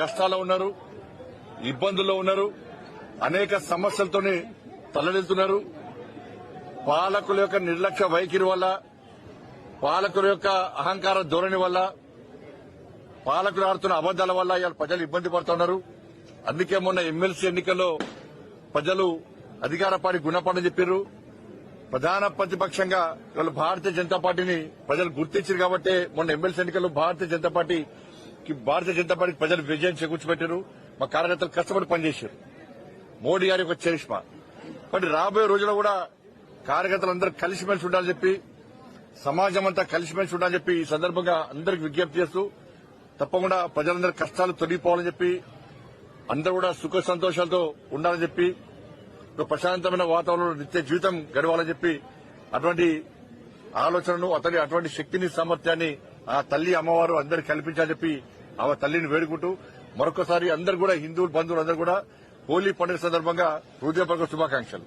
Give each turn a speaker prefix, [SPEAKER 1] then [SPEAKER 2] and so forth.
[SPEAKER 1] కష్టాల్లో ఉన్నారు ఇబ్బందుల్లో ఉన్నారు అనేక సమస్యలతోనే తలడిల్తున్నారు పాలకుల యొక్క నిర్లక్ష్య వైఖరి వల్ల పాలకుల యొక్క అహంకార ధోరణి వల్ల పాలకులు ఆడుతున్న అబద్దాల వల్ల ఇవాళ ప్రజలు ఇబ్బంది పడుతున్నారు అందుకే మొన్న ఎమ్మెల్సీ ఎన్నికల్లో ప్రజలు అధికార పార్టీ గుణపడని చెప్పారు ప్రధాన ప్రతిపక్షంగా వాళ్ళు భారతీయ జనతా పార్టీని ప్రజలు గుర్తించారు కాబట్టి మొన్న ఎమ్మెల్సీ ఎన్నికల్లో భారతీయ జనతా పార్టీ భారతీయ జనతా పార్టీ ప్రజలు విజయం చేకూర్చిపెట్టారు. మా కార్యకర్తలు కష్టపడి పనిచేశారు. మోడీ గారి యొక్క చరిష్మా. బట్ రాబోయే రోజుల్లో కూడా కార్యకర్తలందరూ కలిసిమెలిసి ఉండాలని చెప్పి సమాజం అంతా కలిసిమెలిసి ఉండాలని చెప్పి ఈ సందర్భంగా అందరికి విజ్ఞప్తి చేస్తూ తప్పకుండా ప్రజలందరి కష్టాలు తొలగిపోవాలని చెప్పి అందరూ కూడా సుఖ సంతోషాలతో ఉండాలని చెప్పి ఒక ప్రశాంతమైన వాతావరణంలో నిత్య జీవితం గడవాలని చెప్పి అటువంటి ఆలోచనను అతని అటువంటి శక్తిని సామర్థ్యాన్ని ఆ తల్లి అమ్మవారు అందరు కల్పించా చెప్పి ఆమె తల్లిని వేడుకుంటూ మరొకసారి అందరు కూడా హిందువులు బంధువులు అందరూ కూడా హోలీ పండుగ సందర్భంగా హృదయపూర్వక శుభాకాంక్షలు.